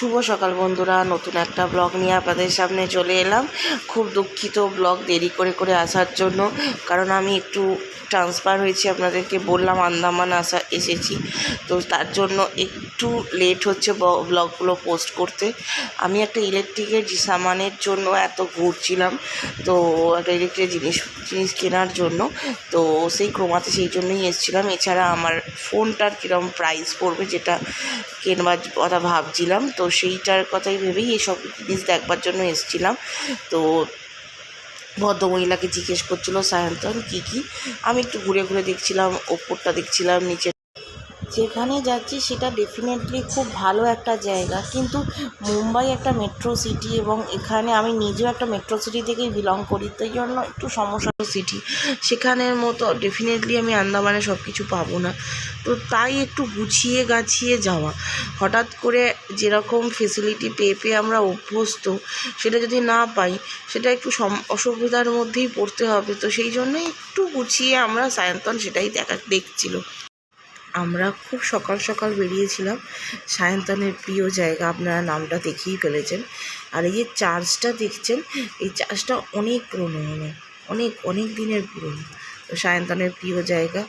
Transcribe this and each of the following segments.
সকাল বন্ধুরা। নতুন একটা ব্লগ নিয়ে আপনাদের সামনে চলে এলাম। খুব দুঃখিত ব্লগ দেরি করে করে আসার জন্য, কারণ আমি একটু ট্রান্সফার হয়েছি, আপনাদেরকে বললাম আন্দামান আসা এসেছি। তো তার জন্য একটু লেট হচ্ছে ব্লগগুলো পোস্ট করতে। আমি একটা ইলেকট্রিকের সামানের জন্য এত ঘুরছিলাম, তো একটা ইলেকট্রিক জিনিস জিনিস কেনার জন্য। তো সেই ক্রমাতে সেই জন্যই এসেছিলাম। এছাড়া আমার ফোনটার কীরকম প্রাইস পড়বে, যেটা কেনবার কথা ভাবছিলাম। তো সেইটার কথাই ভেবেই এইসব জিনিস দেখবার জন্য এসেছিলাম। তো ভদ্রমহিলাকে জিজ্ঞেস করছিল, সায়ন্তন, কী কী? আমি একটু ঘুরে ঘুরে দেখছিলাম, ওপরটা দেখছিলাম, নিচে যেখানে যাচ্ছি সেটা ডেফিনেটলি খুব ভালো একটা জায়গা। কিন্তু মুম্বাই একটা মেট্রো সিটি এবং এখানে আমি নিজেও একটা মেট্রো সিটি থেকেই বিলং করি, তাই জন্য একটু সমস্যা সিটি সেখানের মতো ডেফিনেটলি আমি আন্দামানে সব কিছু পাবো না। তো তাই একটু গুছিয়ে গাছিয়ে যাওয়া। হঠাৎ করে যেরকম ফেসিলিটি পেয়ে পেয়ে আমরা অভ্যস্ত, সেটা যদি না পাই, সেটা একটু অসুবিধার মধ্যেই পড়তে হবে। তো সেই জন্যই একটু গুছিয়ে আমরা সায়ন্তন সেটাই দেখা দেখছিল। আমরা খুব সকাল সকাল বেরিয়েছিলাম। সায়ন্তনের প্রিয় জায়গা, আপনারা নামটা দেখেই ফেলেছেন। আর এই যে চার্চটা দেখছেন, এই চার্চটা অনেক পুরনো অনেক অনেক দিনের পুরনো। তো সায়ন্তনের প্রিয় জায়গা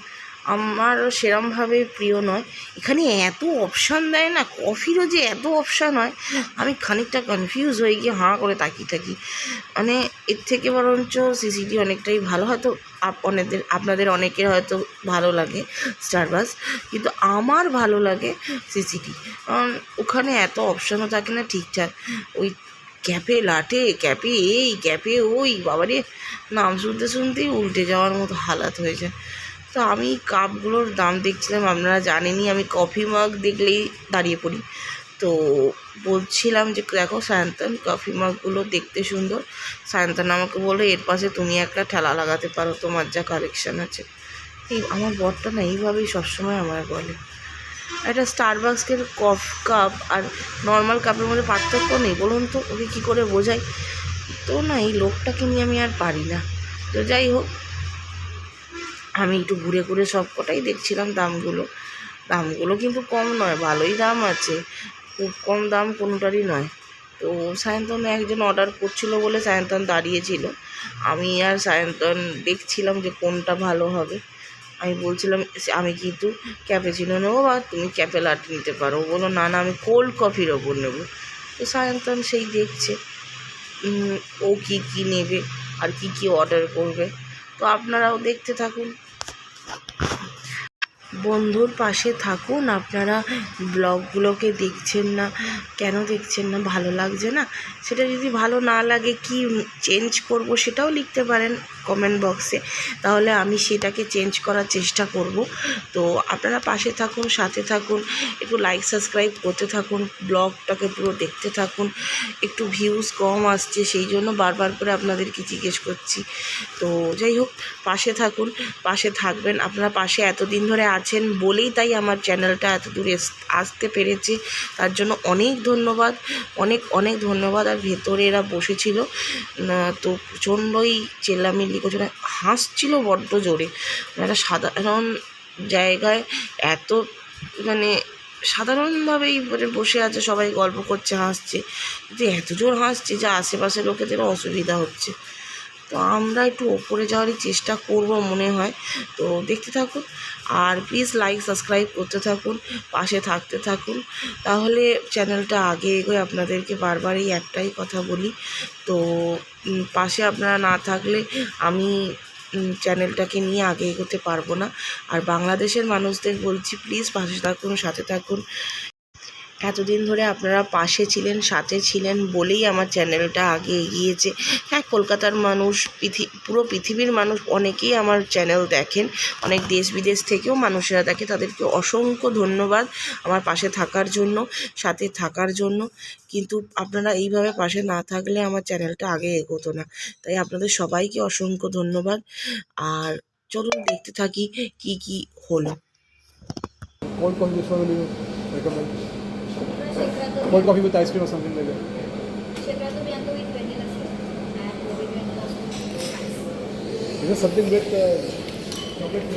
আমার সেরমভাবে প্রিয় নয়। এখানে এত অপশান দেয় না, কফিরও যে এত অপশান হয়, আমি খানিকটা কনফিউজ হয়ে গিয়ে হাঁ করে তাকিয়ে থাকি। মানে এর থেকে বরঞ্চ সিসিটি অনেকটাই ভালো, হয়তো অনেকদের আপনাদের অনেকের হয়তো ভালো লাগে স্টারবাস কিন্তু আমার ভালো লাগে সিসিটি কারণ ওখানে এত অপশানও থাকে না ঠিকঠাক। ওই ক্যাপে লাটে ক্যাপে এই ক্যাপে ওই, বাবারে, নাম শুনতে শুনতেই উল্টে যাওয়ার মতো হালাত হয়ে যায়। তো আমি কাপগুলোর দাম দেখছিলাম আপনারা জানেনই আমি কফি মাগ দেখলেই দাঁড়িয়ে পড়ি। তো বলছিলাম যে, দেখো সায়ন্তন কফি মাগগুলো দেখতে সুন্দর। সায়ন্তন আমাকে বলে এর পাশে তুমি একটা ঠেলা লাগাতে পারো, তোমার যা কালেকশান আছে। এই আমার বরটা না এইভাবেই সবসময় আমায় বলে। একটা স্টারবাক্সের কফ কাপ আর নর্মাল কাপের মধ্যে পার্থক্য নেই, বলুন তো, ওকে কী করে বোঝাই? তো না, এই লোকটাকে নিয়ে আমি আর পারি না। তো যাই হোক আমি একটু ঘুরে ঘুরে সব কটাই দেখছিলাম দামগুলো। দামগুলো কিন্তু কম নয়, ভালোই দাম আছে। খুব কম দাম কোনোটারই নয়। তো সায়ন্তন একজন অর্ডার করছিল বলে সায়ন্তন দাঁড়িয়েছিল। আমি আর সায়ন্তন দেখছিলাম যে কোনটা ভালো হবে। আমি বলছিলাম, আমি কিন্তু ক্যাপেচিনো নেব বা তুমি ক্যাপে লাটে নিতে পারো। ও বলল, না না, আমি কোল্ড কফির ওপর নেব। তো সায়ন্তন সেই দেখছে। ও কী কী নেবে আর কি কি অর্ডার করবে। তো আপনারাও দেখতে থাকুন। বন্ধুর পাশে থাকুন। আপনারা ব্লগগুলোকে দেখছেন না, কেন দেখছেন না, ভালো লাগছে না? সেটা যদি ভালো না লাগে, কি চেঞ্জ করব সেটাও লিখতে পারেন কমেন্ট বক্সে তাহলে আমি সেটাকে চেঞ্জ করার চেষ্টা করব। তো আপনারা পাশে থাকুন, সাথে থাকুন, একটু লাইক সাবস্ক্রাইব করতে থাকুন, ব্লগটাকে পুরো দেখতে থাকুন। একটু ভিউজ কম আসছে, সেই জন্য বারবার করে আপনাদেরকে জিজ্ঞেস করছি। তো যাই হোক, পাশে থাকুন, পাশে থাকবেন। আপনারা পাশে এতদিন ধরে আছেন বলেই তাই আমার চ্যানেলটা এত দূরে আসতে পেরেছে। তার জন্য অনেক ধন্যবাদ, অনেক অনেক ধন্যবাদ। আর ভেতরে এরা বসেছিল তো প্রচণ্ডই চেল্লামিল্লি করছিল হাসছিল বড্ড জোরে। একটা সাধারণ জায়গায় এত মানে সাধারণভাবেই মানে বসে আছে, সবাই গল্প করছে, হাসছে। কিন্তু এত জোর হাসছে যে আশেপাশের লোকেদেরও অসুবিধা হচ্ছে। তো আমরা একটু ওপরে যাওয়ারই চেষ্টা করব মনে হয়। তো দেখতে থাকুন আর প্লিজ লাইক সাবস্ক্রাইব করতে থাকুন, পাশে থাকতে থাকুন। তাহলে চ্যানেলটা আগে এগোয়, আপনাদেরকে বারবার এই একটাই কথা বলি। তো পাশে আপনারা না থাকলে আমি চ্যানেলটাকে নিয়ে আগে এগোতে পারব না। আর বাংলাদেশের মানুষদের বলছি প্লিজ পাশে থাকুন, সাথে থাকুন। এতদিন ধরে আপনারা পাশে ছিলেন, সাথে ছিলেন বলেই আমার চ্যানেলটা আগে এগিয়েছে। হ্যাঁ কলকাতার মানুষ, পৃথি, পুরো পৃথিবীর মানুষ অনেকেই আমার চ্যানেল দেখেন। অনেক দেশ বিদেশ থেকেও মানুষেরা দেখে। তাদেরকে অসংখ্য ধন্যবাদ আমার পাশে থাকার জন্য, সাথে থাকার জন্য। কিন্তু আপনারা এইভাবে পাশে না থাকলে আমার চ্যানেলটা আগে এগোতো না। তাই আপনাদের সবাইকে অসংখ্য ধন্যবাদ। আর চলুন দেখতে থাকি কি কি হলো। Cold coffee, which one will you recommend? Cold coffee with ice cream or something like that. Secreto bianco with vanilla syrup and ruby with Is there something with uh, chocolate?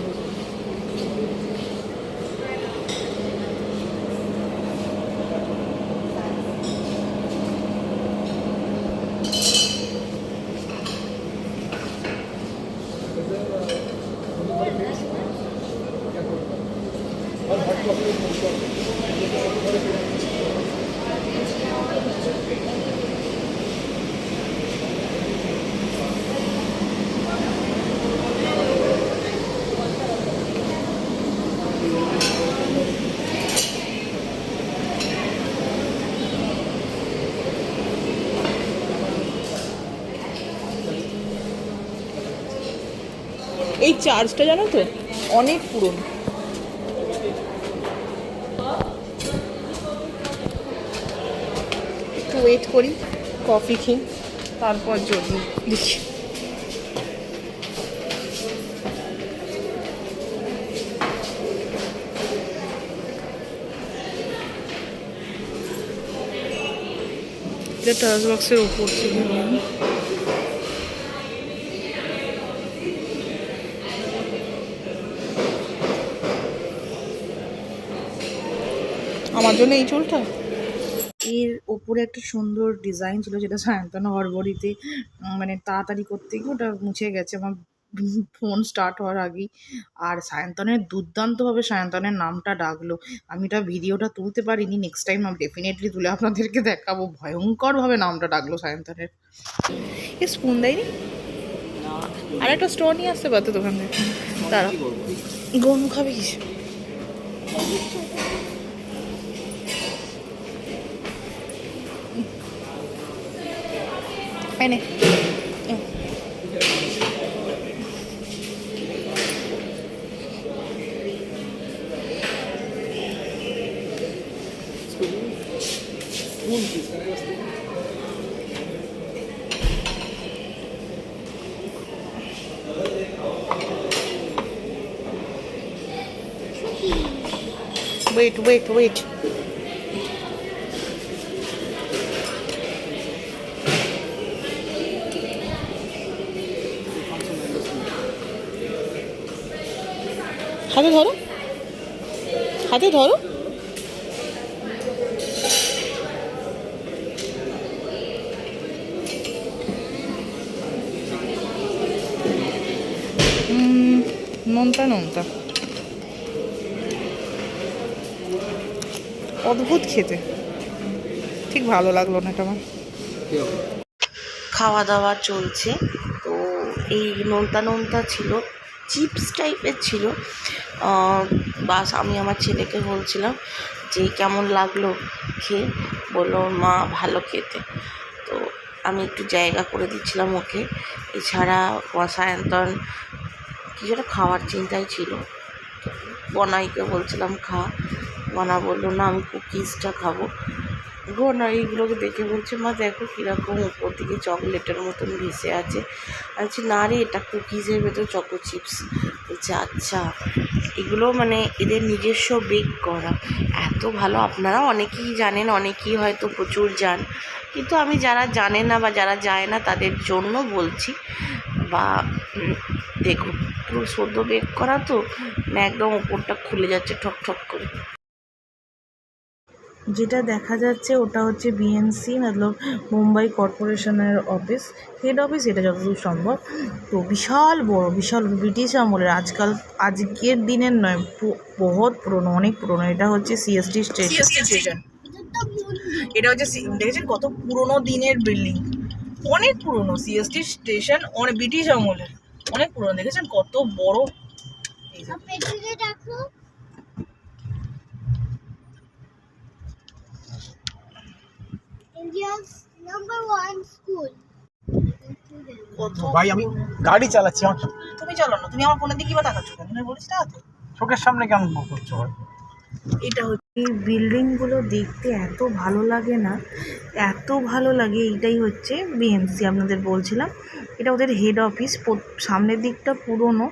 চার্চটা জানো তো? অনেক পুরনো। একটু ওয়েট করি coffee খেয়ে, তারপর যদি দেখি। টাচ বক্সের উপর থেকে আমার জন্য এই চুলটা? এর ওপরে একটা সুন্দর ডিজাইন ছিল যেটা সায়ন্তন হরবরিতে উম, মানে তাড়াতাড়ি করতে গিয়ে ওটা মুছে গেছে। আমার ফোন স্টার্ট হওয়ার আগেই। আর সায়ন্তনের দুর্দান্তভাবে সায়ন্তনের নামটা ডাকলো। আমি এটা ভিডিওটা তুলতে পারিনি। নেক্সট টাইম আমি ডেফিনেটলি তুলে আপনাদেরকে দেখাবো। ভয়ঙ্করভাবে নামটা ডাকলো সায়ন্তনের। এ স্পুন দেয়নি? আর একটা স্টোর নিয়ে আসতে পারতো দোকান থেকে। তারা গরম খাবে কিছু Wait, wait, wait. হাতে ধরো। হাতে ধরো। উম, নোনতা নোনতা। অদ্ভুত খেতে। ঠিক ভালো লাগল না এটা আমার। খাওয়া দাওয়া চলছে। তো এই নোনতা নোনতা ছিল চিপস টাইপের ছিল। বাস, আমি আমার ছেলেকে বলছিলাম যে, কেমন লাগল খেয়ে? বলল, মা, ভালো খেতে। তো আমি একটু জায়গা করে দিচ্ছিলাম ওকে। এছাড়া সায়ন্তন কিছুটা খাওয়ার চিন্তাই ছিল। বনাইকে বলছিলাম, খা। বনা বলল, না, আমি কুকিজটা খাব। গোনা এইগুলোকে দেখে বলছে, মা, দেখো কীরকম উপর দিকে চকলেটের মতন ভেসে আছে। বলছি, না রে, এটা কুকিজের ভেতর চকো চিপস বলছে আচ্ছা। এগুলো মানে এদের নিজস্ব বেক করা। এত ভালো, আপনারা অনেকেই জানেন, অনেকেই হয়তো প্রচুর যান কিন্তু আমি যারা জানে না বা যারা যায় না, তাদের জন্য বলছি, বা দেখুন, পুরো সদ্য বেক করা তো, একদম ওপরটা খুলে যাচ্ছে ঠক ঠক করে। যেটা দেখা যাচ্ছে ওটা হচ্ছে বিএনসি মতলব মুম্বাই কর্পোরেশনের অফিস। হেড অফিস এটা যতদূর সম্ভব। তো বিশাল বড় বিশাল ব্রিটিশ আমলের আজকাল আজকের দিনের নয় বহুত পুরনো অনেক পুরনো। এটা হচ্ছে সিএসটি স্টেশন স্টেশন এটা হচ্ছে সি- দেখেছেন কত পুরনো দিনের বিল্ডিং অনেক পুরনো সিএসটি স্টেশন অনেক ব্রিটিশ আমলের। অনেক পুরনো দেখেছেন কত বড় এই যে। India's number one school. কত ভাই আমি গাড়ি চালাচ্ছি আমার তুমি চলো না তুমি আমার ফোনের দিকে বা তাকাচ্ছ কেন? তুমি বলেছি তাকাতে চোখের সামনে কেমন করছ ভাই? এটা হচ্ছে এই বিল্ডিংগুলো দেখতে এত ভালো লাগে না এত ভালো লাগে এইটাই হচ্ছে বিএমসি আপনাদের বলছিলাম। এটা ওদের হেড অফিস সামনের দিকটা পুরনো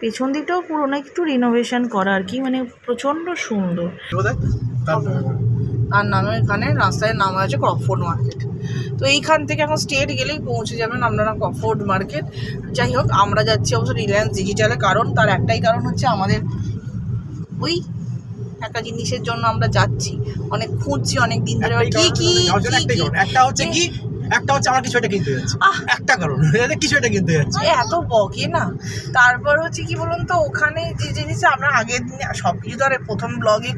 পেছন দিকটাও পুরনো একটু রিনোভেশন করা আর কি মানে প্রচণ্ড সুন্দর। আর নামে এখানে রাস্তায় নাম আছে ক্রফোর্ড মার্কেট তো এইখান থেকে এখন স্টেট গেলেই পৌঁছে যাবেন আপনারা ক্রফোর্ড মার্কেট যাই হোক আমরা যাচ্ছি অবশ্য রিলায়েন্স ডিজিটালে কারণ। তার একটাই কারণ হচ্ছে আমাদের ওই একটা জিনিসের জন্য আমরা যাচ্ছি। অনেক খুঁজছি অনেক দিন ধরে কি কি একটা হচ্ছে কি? একটা হচ্ছে আমার কিছু একটা কিনতে যাচ্ছে। একটা কারণ কিছু একটা কিনতে যাচ্ছে। এত বকে না। তারপর হচ্ছে কি বলুন তো ওখানে যে জিনিস আমরা আগের দিনে সব কিছু তো আর প্রথম ব্লগে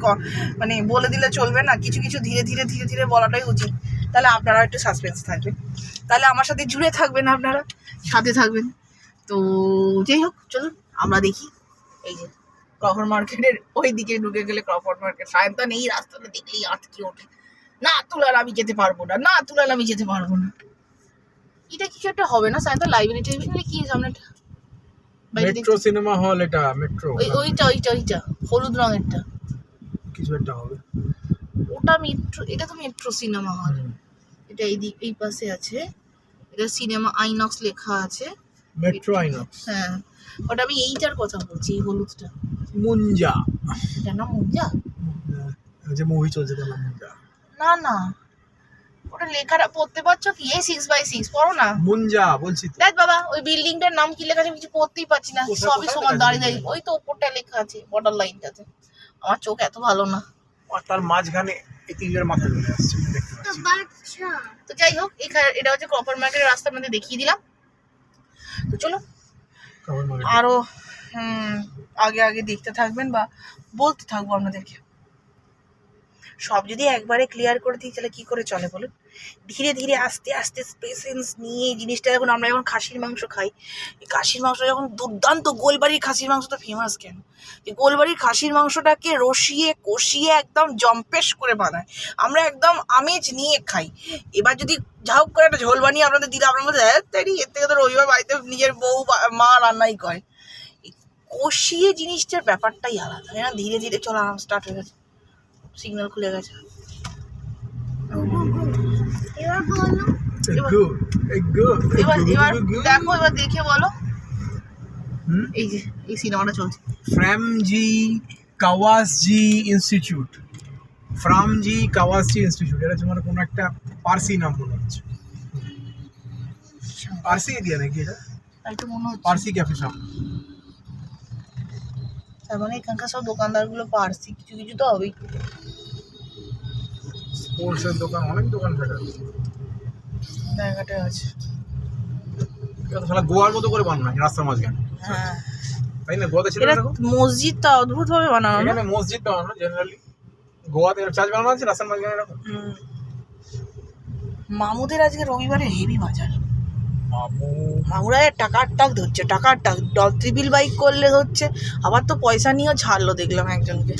মানে বলে দিলে চলবে না কিছু কিছু ধীরে ধীরে ধীরে ধীরে বলাটাই উচিত। তাহলে আপনারা একটু সাসপেন্স থাকবেন। তাহলে আমার সাথে জুড়ে থাকবেন আপনারা সাথে থাকবেন। তো যাই হোক চলুন আমরা দেখি। এই যে ক্রফোর্ড মার্কেটের ওই দিকে ঢুকে গেলে ক্রফোর্ড মার্কেট সায়ন্তান এই রাস্তাটা দেখলেই আটকে ওঠে। না তুলার আমি যেতে পারব না না তুলার আমি যেতে পারব না। এটা কিছু একটা হবে না সায়ন্তান লাইব্রেরি টাইব্রেরি কি সামনেটা মেট্রো সিনেমা হল এটা মেট্রো ওই ওইটা ওইটা ওইটা হলুদ রঙেরটা। কিছু একটা হবে। ওটা মেট্রো এটা তো মেট্রো সিনেমা হল। এটা এই দিক এই পাশে আছে। এটা সিনেমা আইনক্স লেখা আছে। Metro INOX. হ্যাঁ। ওটা আমি এইটার কথা বলছি এই হলুদটা। মুঞ্জা। এটা না মুঞ্জা? যে মুভি চলছে তার মুঞ্জা। না না। ওটা লেখাটা পড়তে পারছ কি? এ সিক্স বাই সিক্স পড়ো না। মুঞ্জা বলছি দেখ বাবা ওই বিল্ডিংটার নাম কি লেখা আছে আমি কিছু পড়তেই পারছি না। সবই সমান দাঁড়িয়ে দাঁড়িয়ে। ওই তো ওপরটা লেখা আছে বর্ডার লাইনটাতে আমার চোখ এত ভালো না। আর তার মাঝখানে এই তিনজনের মাথা চলে আসছে তো যাই হোক এখানে এটা হচ্ছে কপার মার্কেটের রাস্তা আপনাদের দেখিয়ে দিলাম। তো চলো আরও আগে আগে দেখতে থাকবেন বা বলতে থাকব আপনাদেরকে। সব যদি একবারে ক্লিয়ার করে দিই, তাহলে কি করে চলে বলুন? ধীরে ধীরে আস্তে আস্তে পেশেন্স নিয়ে এই জিনিসটা যখন আমরা যখন খাসির মাংস খাই, এই খাসির মাংস যখন দুর্দান্ত, গোলবাড়ির খাসির মাংস তো ফেমাস কেন? এই গোলবাড়ির খাসির মাংসটাকে রসিয়ে, কষিয়ে একদম জম্পেশ করে বানায়। আমরা একদম আমেজ নিয়ে খাই। এবার যদি যা হোক করে একটা ঝোল বানিয়ে আপনাদের দিলে আপনার মধ্যে হ্যাঁ তাই এর থেকে তো রবিবার বাড়িতে নিজের বউ মা রান্নাই করে। কষিয়ে জিনিসটার ব্যাপারটাই আলাদা। না? ধীরে ধীরে চলা স্টার্ট হয়ে গেছে। সিগন্যাল খুলে গেছে। এবার বলো। গুড গুড এবার এবার দেখো এবার দেখে বলো। এই যে এই সিনেমাটা চলছে। ফ্রামজি কাওয়াসজি ইনস্টিটিউট ফ্রামজি কাওয়াসজি ইনস্টিটিউট এটা তোমার কোনো একটা পার্সি নাম মনে হচ্ছে। পার্সি এরিয়া নাকি এটা? তাই তো মনে হচ্ছে। পার্সি ক্যাফে শপ তার মানে এখানকার সব দোকানদারগুলো পারছি কিছু কিছু তো হবেই। স্পোর্টসের দোকান অনেক দোকান ফেটে জায়গাটা আছে। গোয়ার মতো করে বানানো রাস্তার মাঝখানে। হ্যাঁ। তাই না? গোয়াতে ছিল মসজিদটা অদ্ভুত ভাবে বানানো এখানে জেনারেলি গোয়াতে চার্চ বানানো আছে রাস্তার মাঝখানে এরকম। মামুদের আজকে রবিবারে হেভি বাজার। মামুরা টাকার টাক ধরছে টাকার টাক ত্রিবিল বাইক করলে হচ্ছে আবার তো পয়সা নিয়েও ছাড়লো দেখলাম একজনকে।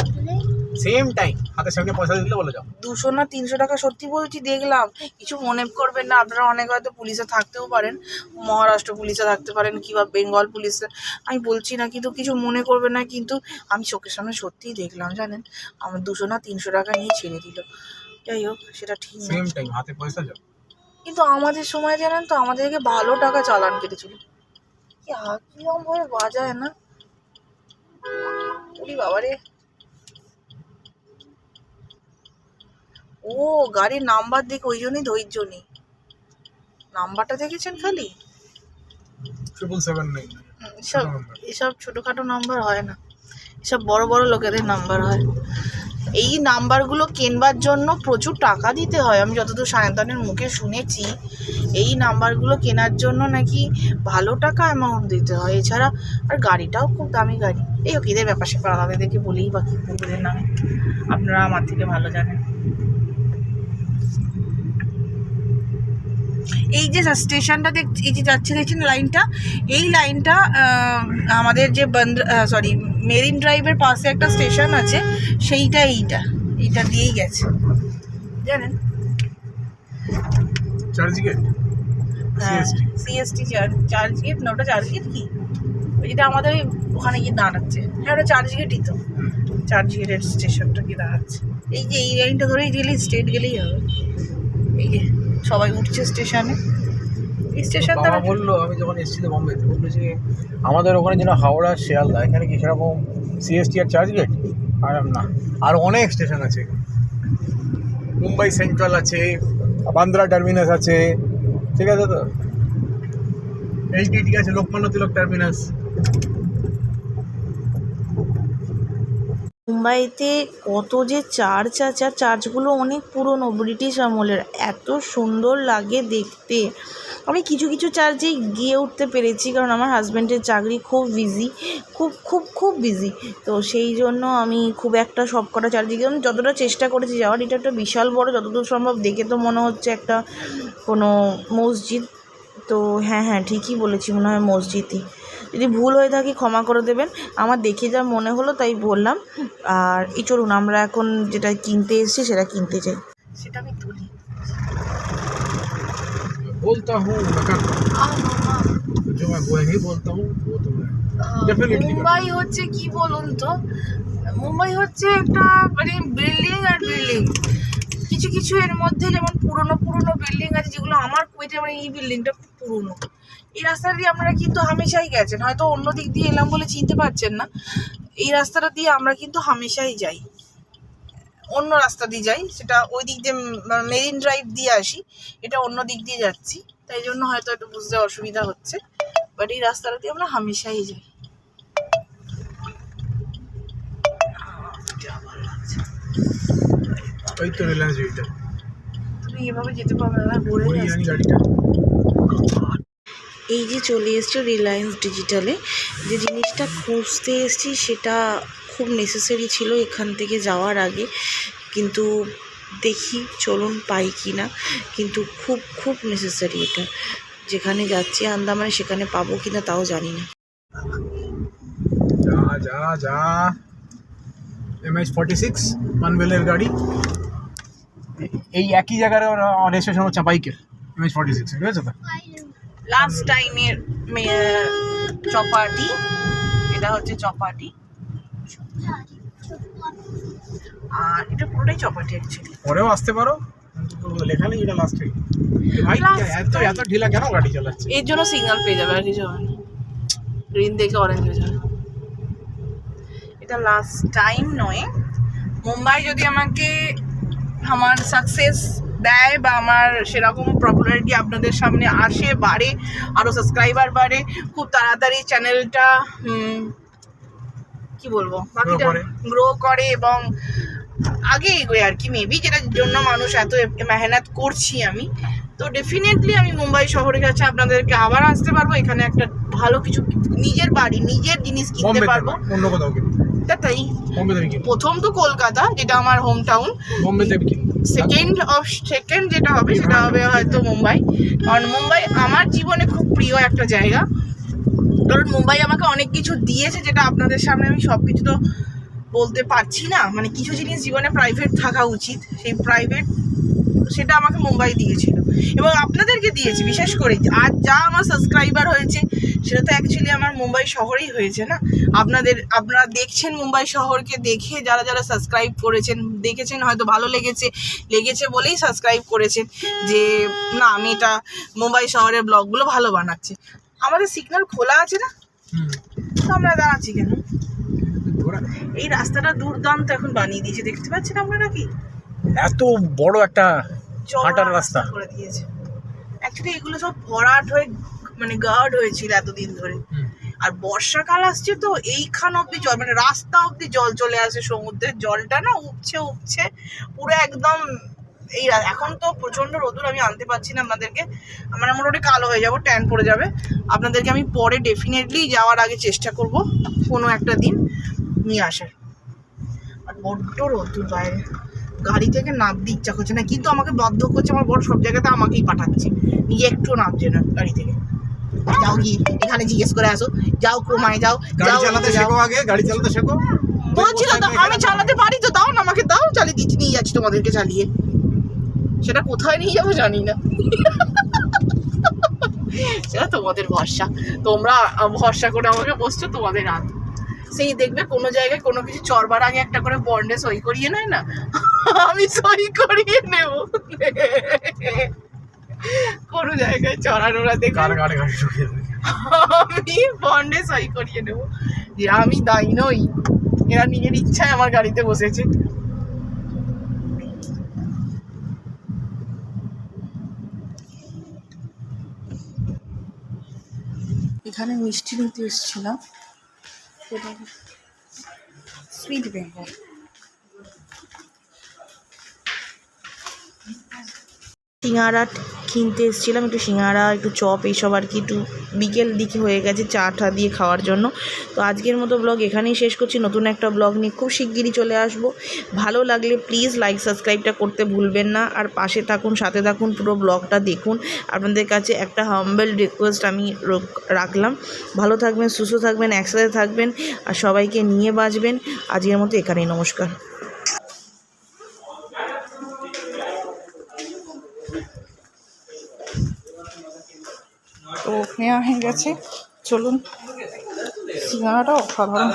সেম টাইম হাতের সামনে পয়সা দিলে বলে যাও। দুশো না তিনশো টাকা সত্যি বলছি দেখলাম। কিছু মনে করবেন না আপনারা অনেক হয়তো পুলিশে থাকতেও পারেন। মহারাষ্ট্র পুলিশে থাকতে পারেন কিংবা বেঙ্গল পুলিশে। আমি বলছি না কিন্তু কিছু মনে করবেন না কিন্তু আমি চোখের সামনে সত্যিই দেখলাম জানেন? আমার দুশো না তিনশো টাকা নিয়ে ছেড়ে দিল। যাই হোক সেটা ঠিক সেম টাইম হাতে পয়সা যাও। কিন্তু আমাদের সময় জানেন তো আমাদেরকে ভালো টাকা চালান কেটেছিল। কি ভাবে বাজায় না। বাবারে। ও গাড়ির নাম্বার দেখে ওই জন্যই ধৈর্য নেই। নাম্বারটা দেখেছেন খালি? ট্রিপল সেভেন নাইন এসব এসব ছোটোখাটো নাম্বার হয় না। এসব বড় বড় লোকেদের নাম্বার হয়। এই নাম্বারগুলো কেনবার জন্য প্রচুর টাকা দিতে হয়। আমি যতদূর সায়ন্তনের মুখে শুনেছি, এই নাম্বারগুলো কেনার জন্য নাকি ভালো টাকা অ্যামাউন্ট দিতে হয়। এছাড়া আর গাড়িটাও খুব দামি গাড়ি। এই হোক, এদের ব্যাপার স্যাপার আলাদা দেখে বলেই বা কী বলব এদের নামে। আপনারা আমার থেকে ভালো জানেন। এই যে স্টেশনটা দেখ, এই যে যাচ্ছে, দেখছেন লাইনটা এই লাইনটা আমাদের যে বন্দ সরি মেরিন ড্রাইভের পাশে একটা স্টেশন আছে সেইটা এইটা এইটা দিয়েই গেছে। জানেন? CST সিএসটি গেট না ওটা কি? যেটা আমাদের ওখানে গিয়ে দাঁড়াচ্ছে। হ্যাঁ ওটা তো। চার্জ গেটের স্টেশনটা গিয়ে দাঁড়াচ্ছে। এই যে এই লাইনটা ধরেই গেলেই স্ট্রেট গেলেই হবে। এই যে সবাই উঠছে স্টেশনে। স্টেশন বাবা বলল আমি যখন এসেছিলাম বম্বেতে। বলল যে আমাদের ওখানে যেন হাওড়া শিয়ালদা এখানে কি সেরকম সিএসটি আর চার্চ গেট আর না আর অনেক স্টেশন আছে। মুম্বাই সেন্ট্রাল আছে বান্দ্রা টার্মিনাস আছে ঠিক আছে তো? এইচডিটি আছে লোকমান্য তিলক টার্মিনাস। মুম্বাইতে কত যে চার্চ আছে আর চার্চগুলো অনেক পুরনো ব্রিটিশ আমলের। এত সুন্দর লাগে দেখতে। আমি কিছু কিছু চার্চে গিয়ে উঠতে পেরেছি, কারণ আমার হাজব্যান্ডের চাকরি খুব বিজি খুব খুব খুব বিজি তো সেই জন্য আমি খুব একটা সব কটা চার্চে গিয়ে, যতটা চেষ্টা করেছি যাওয়ার, এটা একটা বিশাল বড়, যতদূর সম্ভব দেখে তো মনে হচ্ছে একটা কোনো মসজিদ। তো হ্যাঁ হ্যাঁ ঠিকই বলেছি, মনে হয় মসজিদই। যদি ভুল হয়ে থাকে ক্ষমা করে দেবেন। আমার দেখে যা মনে হলো তাই বললাম। আর এই চলুন, আমরা এখন যেটা কিনতে এসেছি, সেটা কিনতে চাই সেটা আমি তুলি। बोलता हूँ मगर जो मैं वो ही बोलता हूँ वो तो है Definitely মুম্বাই হচ্ছে কি বলুন তো মুম্বাই হচ্ছে একটা মানে বিল্ডিং আর বিল্ডিং কিছু কিছু এর মধ্যে যেমন পুরনো পুরনো বিল্ডিং আছে যেগুলো আমার কুয়েটে মানে এই বিল্ডিংটা খুব পুরনো এই রাস্তা দিয়ে আপনারা কিন্তু হামেশাই গেছেন হয়তো অন্য দিক দিয়ে এলাম বলে চিনতে পারছেন না এই রাস্তাটা দিয়ে আমরা কিন্তু হামেশাই যাই অন্য রাস্তা দিয়ে যাই সেটা ওই দিক দিয়ে মানে মেরিন ড্রাইভ দিয়ে আসি এটা অন্য দিক দিয়ে যাচ্ছি তাই জন্য হয়তো একটু বুঝতে অসুবিধা হচ্ছে বাট এই রাস্তাটা দিয়ে আমরা হামেশাই যাই। তুমি এভাবে যেতে পারবে না এই যে চলে এসছো রিলায়েন্স ডিজিটালে যে জিনিসটা খুঁজতে এসছি সেটা খুব নেসেসারি ছিল এখান থেকে যাওয়ার আগে। কিন্তু দেখি চলুন পাই কি না। কিন্তু খুব খুব নেসেসারি এটা। যেখানে যাচ্ছি আন্দামানে সেখানে পাবো কি না তাও জানি না। যা যা যা। এম ফর্টি সিক্স পানবেলের গাড়ি। এই একই জায়গার রেজিস্ট্রেশন হচ্ছে বাইকের এম এইচ ফর্টি সিক্স ঠিক আছে লাস্ট টাইমের চপাটি। এটা হচ্ছে চপাটি। আর এটা পুরোটাই চপাটি অ্যাকচুয়ালি পরেও আসতে পারো। লেখা নেই এটা লাস্টে ভাই এত এত ঢিলা কেন গাড়ি চালাচ্ছে? এর জন্য সিগন্যাল পেয়ে যাবে আর কিছু হবে গ্রিন দেখে অরেঞ্জ হয়ে যাবে। এটা লাস্ট টাইম নয়। মুম্বাই যদি আমাকে আমার সাকসেস দেয় বা আমার সেরকম পপুলারিটি আপনাদের সামনে আসে বাড়ে আরও সাবস্ক্রাইবার বাড়ে খুব তাড়াতাড়ি চ্যানেলটা কি বলব? গ্রো করে। এবং আগে এগোয় আর কি মেবি যেটার জন্য মানুষ এত মেহনত করছি আমি। তো ডেফিনেটলি আমি মুম্বাই শহরে কাছে আপনাদেরকে আবার আসতে পারব। এখানে একটা ভালো কিছু নিজের বাড়ি নিজের জিনিস কিনতে পারব। অন্য কোথাও তা তাই। প্রথম তো কলকাতা যেটা আমার home town second of second যেটা হবে সেটা হবে হয়তো মুম্বাই। কারণ মুম্বাই আমার জীবনে খুব প্রিয় একটা জায়গা। কারণ মুম্বাই আমাকে অনেক কিছু দিয়েছে যেটা আপনাদের সামনে আমি সব কিছু তো বলতে পারছি না। মানে কিছু জিনিস জীবনে প্রাইভেট থাকা উচিত। সেই প্রাইভেট সেটা আমাকে মুম্বাই দিয়েছিল। এবং আপনাদেরকে দিয়েছি, বিশেষ করে। আজ যা আমার সাবস্ক্রাইবার হয়েছে, সেটা তো অ্যাকচুয়ালি আমার মুম্বাই শহরেই হয়েছে না? আপনাদের, আপনারা দেখছেন মুম্বাই শহরকে দেখে, যারা যারা সাবস্ক্রাইব করেছেন, দেখেছেন, হয়তো ভালো লেগেছে লেগেছে বলেই সাবস্ক্রাইব করেছেন যে, না, আমি এটা মুম্বাই শহরের ব্লগগুলো ভালো বানাচ্ছি। আমাদের সিগন্যাল খোলা আছে না? তো আমরা দাঁড়াচ্ছি কেন? এই রাস্তাটা দুর্দান্ত এখন বানিয়ে দিয়েছে দেখতে পাচ্ছেন আপনারা কি? এত বড় একটা হাঁটার রাস্তা করে দিয়েছে। অ্যাকচুয়ালি এগুলো সব ভরাট হয়ে মানে গার্ড হয়েছিল এতদিন ধরে। আর বর্ষাকাল আসছে তো এইখান অব্দি জল মানে রাস্তা অব্দি জল চলে আসে সমুদ্রের। জলটা না উপছে উপছে পুরো একদম এই রা- এখন তো প্রচণ্ড রোদুর আমি আনতে পারছি না আপনাদেরকে। আমরা মোটামুটি কালো হয়ে যাব ট্যান পড়ে যাবে। আপনাদেরকে আমি পরে ডেফিনেটলি যাওয়ার আগে চেষ্টা করব কোনো একটা দিন নিয়ে আসার। আর বড্ড রোদ্দুর বাইরে। গাড়ি থেকে নামতে ইচ্ছা করছে না কিন্তু আমাকে বাধ্য করছে আমার বড় সব জায়গাতে আমাকেই পাঠাচ্ছে। নিজে একটু নামছে না গাড়ি থেকে। যাও গিয়ে এখানে জিজ্ঞেস করে আসো। যাও ক্রোমায় যাও গাড়ি যাও চালাতে শেখো আগে গাড়ি চালাতে শেখো। বলছিল তো আমি চালাতে পারি তো দাও না আমাকে দাও চালিয়ে দিচ্ছি নিয়ে যাচ্ছি তোমাদেরকে চালিয়ে। সেটা কোথায় নিয়ে যাব জানি না। সেটা তোমাদের ভরসা। তোমরা ভরসা করে আমাকে বসছো তোমাদের হাত সেই দেখবে কোনো জায়গায় কোনো কিছু চড়বার আগে একটা করে বন্ডে সই করিয়ে নেয় না? আমি সই করিয়ে নেব। কোনো জায়গায় দেখে দেবে। আমি বন্ডে সই করিয়ে নেব। যে আমি দায়ী নই। এরা নিজের ইচ্ছায় আমার গাড়িতে বসেছে। এখানে মিষ্টি নিতে এসেছিলাম। সুইট বেঙ্গল। সিঙ্গারা কিনতে এসেছিলাম, একটু সিঙ্গারা, একটু চপ, এইসব আর কি, একটু বিকেল দিকে হয়ে গেছে চা টা দিয়ে খাওয়ার জন্য। তো আজকের মতো ব্লগ এখানেই শেষ করছি। নতুন একটা ব্লগ নিয়ে খুব শিগগিরই চলে আসব। ভালো লাগলে প্লিজ লাইক সাবস্ক্রাইবটা করতে ভুলবেন না। আর পাশে থাকুন, সাথে থাকুন, পুরো ব্লগটা দেখুন। আপনাদের কাছে একটা হাম্বেল রিকোয়েস্ট আমি রাখলাম। ভালো থাকবেন, সুস্থ থাকবেন, একসাথে থাকবেন। আর সবাইকে নিয়ে বাঁচবেন। আজকের মতো এখানেই নমস্কার। তো নেওয়া হয়ে গেছে। চলুন সিঙ্গাড়াটা অসাধারণ